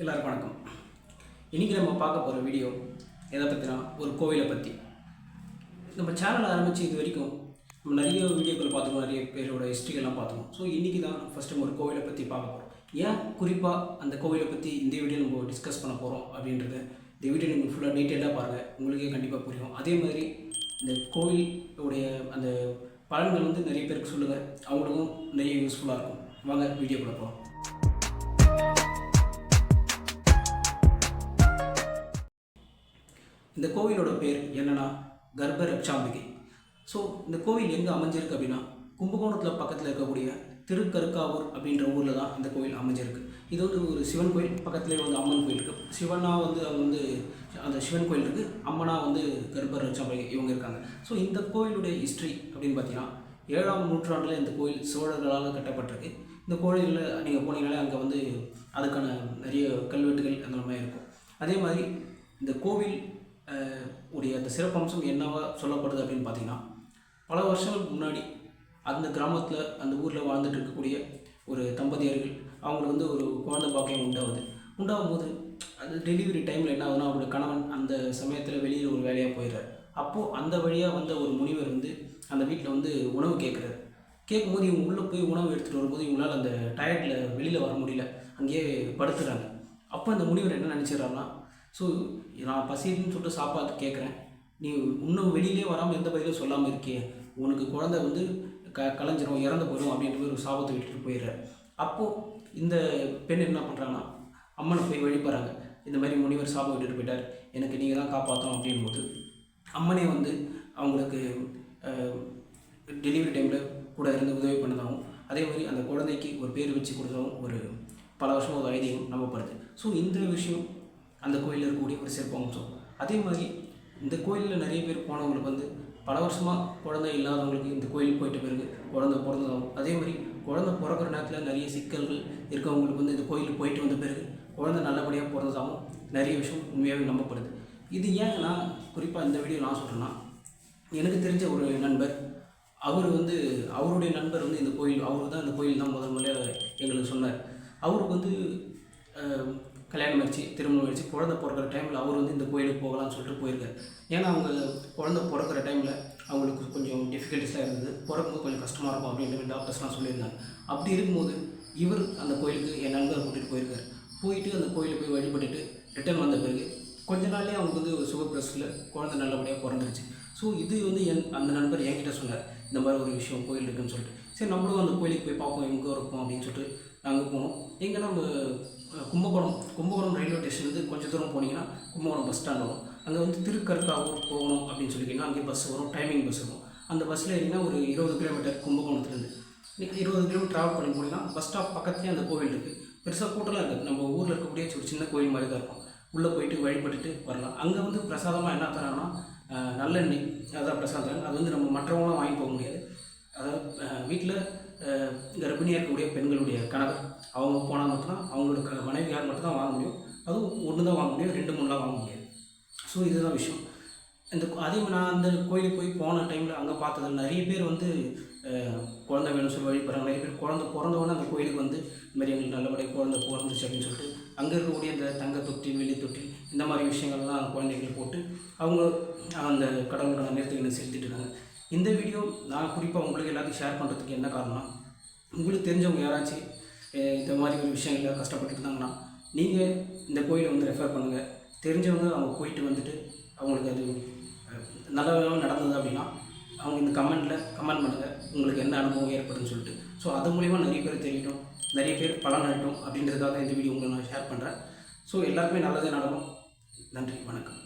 எல்லாருக்கும் வணக்கம். இன்றைக்கி நம்ம பார்க்க போகிற வீடியோ எதை பற்றினா ஒரு கோவிலை பற்றி நம்ம சேனல் ஆரம்பித்து இது வரைக்கும் நம்ம நிறைய வீடியோக்கள் பார்த்துக்கோம் நிறைய பேரோட ஹிஸ்ட்ரிகள்லாம் பார்த்துக்கோம் ஸோ இன்றைக்கி தான் ஃபஸ்ட் நம்ம ஒரு கோவிலை பற்றி பார்க்க போகிறோம் ஏன் குறிப்பாக அந்த கோவிலை பற்றி இந்த வீடியோ நம்ம டிஸ்கஸ் பண்ண போகிறோம் அப்படின்றத இந்த வீடியோ நீங்கள் ஃபுல்லாக டீட்டெயிலாக பாருங்கள் உங்களுக்கே கண்டிப்பாக புரியும். அதே மாதிரி இந்த கோவில் உடைய அந்த பலன்கள் வந்து நிறைய பேருக்கு சொல்லுங்கள் அவங்களுக்கும் நிறைய யூஸ்ஃபுல்லாக இருக்கும். வாங்க வீடியோ கூட போகிறோம் இந்த கோவிலோட பேர் என்னன்னா கர்ப்ப ரட்சாம்பிகை ஸோ இந்த கோவில் எங்கே அமைஞ்சிருக்கு அப்படின்னா கும்பகோணத்தில் பக்கத்தில் இருக்கக்கூடிய திருக்கருக்காவூர் அப்படின்ற ஊரில் தான் இந்த கோவில் அமைஞ்சிருக்கு. இது வந்து ஒரு சிவன் கோயில் பக்கத்துலேயே வந்து அம்மன் கோயில் இருக்குது சிவனா வந்து அவங்க வந்து அந்த சிவன் கோயில் இருக்குது அம்மனா வந்து கர்ப்ப ரட்சாம்பிகை இவங்க இருக்காங்க. ஸோ இந்த கோவிலுடைய ஹிஸ்ட்ரி அப்படின்னு பார்த்தீங்கன்னா ஏழாம் நூற்றாண்டில் இந்த கோயில் சோழர்களால் கட்டப்பட்டிருக்கு. இந்த கோயிலில் நீங்கள் போனீங்கனாலே அங்கே வந்து அதுக்கான நிறைய கல்வெட்டுகள் அந்த மாதிரி இருக்கும். அதே மாதிரி இந்த கோவில் உடைய அந்த சிறப்பம்சம் என்னவா சொல்லப்படுது அப்படின்னு பார்த்தீங்கன்னா பல வருஷங்களுக்கு முன்னாடி அந்த கிராமத்தில் அந்த ஊரில் வாழ்ந்துட்டு இருக்கக்கூடிய ஒரு தம்பதியர்கள் அவங்களுக்கு வந்து ஒரு குழந்தை பாக்கியம் உண்டாகுது. உண்டாகும் போது அது டெலிவரி டைமில் என்ன ஆகுதுன்னா அவரோட கணவன் அந்த சமயத்தில் வெளியில் ஒரு வேலையாக போயிடுறாரு. அப்போது அந்த வழியாக வந்த ஒரு முனிவர் வந்து அந்த வீட்டில் வந்து உணவு கேட்குறாரு கேட்கும்போது இவங்க உள்ளே போய் உணவு எடுத்துகிட்டு வரும்போது இவங்களால் அந்த டயர்டில் வெளியில் வர முடியல. அங்கேயே படுத்துறாங்க. அப்போ அந்த முனிவர் என்ன நினச்சிடறாருன்னா ஸோ நான் பசின்னு சொல்லிட்டு சாப்பாடு கேட்குறேன். நீ இன்னும் வெளியிலே வராமல் எந்த பதிலும் சொல்லாமல் இருக்கியே. உனக்கு குழந்தை வந்து க கலைஞ்சிரும் இறந்து போயிடும் அப்படின்ற மாதிரி ஒரு சாபத்தை விட்டுட்டு போயிடுறாரு அப்போது இந்த பெண் என்ன பண்ணுறாங்கன்னா அம்மனை போய் வழிபடுறாங்க இந்த மாதிரி முனிவர் சாபம் விட்டுட்டு போயிட்டார். எனக்கு நீங்கள் தான் காப்பாற்றணும் அப்படின்போது அம்மனே வந்து அவங்களுக்கு டெலிவரி டைமில் கூட இருந்து உதவி பண்ணதாகவும் அதே மாதிரி அந்த குழந்தைக்கு ஒரு பேர் வச்சு கொடுத்தாலும் ஒரு பல வருஷம் ஒரு ஐதீகம் நம்பப்படுது. ஸோ இந்த விஷயம் அந்த கோயிலில் இருக்கக்கூடிய ஒரு சிறப்பம்சம் அதே மாதிரி இந்த கோயிலில் நிறைய பேர் போனவங்களுக்கு வந்து பல வருஷமாக குழந்தை இல்லாதவங்களுக்கு இந்த கோயிலுக்கு போயிட்டு பிறகு குழந்தை பிறந்ததாகவும் அதே மாதிரி குழந்தை பிறக்கிற நேரத்தில் நிறைய சிக்கல்கள் இருக்கவங்களுக்கு வந்து இந்த கோயிலுக்கு போயிட்டு வந்த பிறகு குழந்தை நல்லபடியாக பிறந்ததாகவும் நிறைய விஷயம் உண்மையாகவே நம்பப்படுது. இது ஏன் நான் குறிப்பாக இந்த வீடியோ நான் சொல்கிறேன்னா எனக்கு தெரிஞ்ச ஒரு நண்பர் அவர் வந்து அவருடைய நண்பர் வந்து இந்த கோயில் அவர் தான் இந்த கோயில் தான் முதல் முதல்ல எங்களுக்கு சொன்னார். அவருக்கு வந்து கல்யாணம் ஆயிடுச்சு திருமணம் ஆயிடுச்சு குழந்தை பிறக்கிற டைமில் அவர் வந்து இந்த கோயிலுக்கு போகலாம்னு சொல்லிட்டு போயிருக்காரு. ஏன்னா அவங்க குழந்தை பிறக்கிற டைமில் அவங்களுக்கு கொஞ்சம் டிஃபிகல்ட்டிஸாக இருந்தது. பிறக்கும்போது கொஞ்சம் கஷ்டமாக இருக்கும் அப்படின்ற டாக்டர்ஸ்லாம் சொல்லியிருந்தாங்க. அப்படி இருக்கும்போது இவர் அந்த கோயிலுக்கு என் நண்பர் கூட்டிகிட்டு போயிருக்காரு. போயிட்டு அந்த கோயிலுக்கு போய் வழிபட்டுட்டு ரிட்டர்ன் வந்த பிறகு கொஞ்ச நாள்லேயே அவங்களுக்கு வந்து சுகப்பிரஸில் குழந்தை நல்லபடியாக பிறந்துருச்சு. ஸோ இது வந்து என் அந்த நண்பர் என்கிட்ட சொன்னார். இந்த மாதிரி ஒரு விஷயம் கோயில் இருக்குன்னு சொல்லிட்டு. சரி நம்மளும் அந்த கோயிலுக்கு போய் பார்ப்போம் எங்கே இருக்கும் அப்படின்னு சொல்லிட்டு நாங்கள் போனோம். எங்கே நம்ம கும்பகோணம் கும்பகோணம் ரயில்வே ஸ்டேஷன்லேருந்து கொஞ்சம் தூரம் போனீங்கன்னா கும்பகோணம் பஸ் ஸ்டாண்ட் வரும். அங்கே வந்து திருக்கருக்காவூர் போகணும் அப்படின்னு சொல்லிக்கிங்கன்னா அங்கே பஸ் வரும் டைமிங் பஸ் வரும். அந்த பஸ்ஸில் ஏறிங்கன்னா ஒரு இருபது கிலோமீட்டர் கும்பகோணத்துலேருந்து. நீங்கள் இருபது கிலோமீட்டர் ட்ராவல் பண்ணி போனீங்கன்னா பஸ் ஸ்டாப் பக்கத்துலேயே அந்த கோவில் இருக்குது பெருசாக கூட்டம்லாம் இருக்குது. நம்ம ஊரில் இருக்கக்கூடிய ஒரு சின்ன கோயில் மாதிரி தான் இருக்கும். உள்ளே போயிட்டு வழிபட்டுட்டு வரலாம். அங்கே வந்து பிரசாதமாக என்ன தராங்கன்னா நல்லெண்ணெய் அதான் பிரசாதம் தராங்க. அது வந்து நம்ம மற்றவங்களாம் வாங்கி போக முடியாது. அதாவது வீட்டில் கர்ப்பிணியாக இருக்கக்கூடிய பெண்களுடைய கணவர் அவங்க போனால் மட்டும்தான் அவங்களோட மனைவியார் மட்டும்தான் வாங்க முடியும். அதுவும் ஒன்று தான் வாங்க முடியும் ரெண்டு மூணுலாம் வாங்க முடியாது. ஸோ இதுதான் விஷயம். இந்த அதே நான் அந்த கோயிலுக்கு போய் போன டைமில் அங்கே பார்த்தது நிறைய பேர் வந்து குழந்த குழந்தை வேணும்னு சொல்லி வழிபடுறாங்க. நிறைய பேர் குழந்த பிறந்தவொடனே அந்த கோயிலுக்கு வந்து இந்த எங்களுக்கு நல்லபடியாக குழந்த பிறந்துச்சு அப்படின்னு சொல்லிட்டு அங்கே இருக்கக்கூடிய அந்த தங்க தொட்டி வெள்ளி தொட்டி இந்த மாதிரி விஷயங்கள்லாம் குழந்தைங்களுக்கு போட்டு அவங்க அந்த கடவுளுக்கான நேர்த்திகளை செலுத்திட்டு இருக்காங்க. இந்த வீடியோ நான் குறிப்பாக உங்களுக்கு எல்லாத்தையும் ஷேர் பண்ணுறதுக்கு என்ன காரணம்னா உங்களுக்கு தெரிஞ்சவங்க யாராச்சும் இந்த மாதிரி ஒரு விஷயங்களில் கஷ்டப்பட்டு இருந்தாங்கன்னா நீங்கள் இந்த கோயிலை வந்து ரெஃபர் பண்ணுங்கள் தெரிஞ்சவங்க அவங்க போயிட்டு வந்துட்டு அவங்களுக்கு அது நல்ல விதமாக நடந்தது அப்படின்னா அவங்க இந்த கமெண்ட்டில் கமெண்ட் பண்ணுங்கள் உங்களுக்கு என்ன அனுபவம் ஏற்படுன்னு சொல்லிட்டு. ஸோ அது மூலிமா நிறைய பேர் தெரியட்டும் நிறைய பேர் பலன் பலனடையட்டும் அப்படின்றதுக்காக இந்த வீடியோ உங்களை நான் ஷேர் பண்ணுறேன் ஸோ எல்லாருக்குமே நல்லதே நடக்கும். நன்றி வணக்கம்.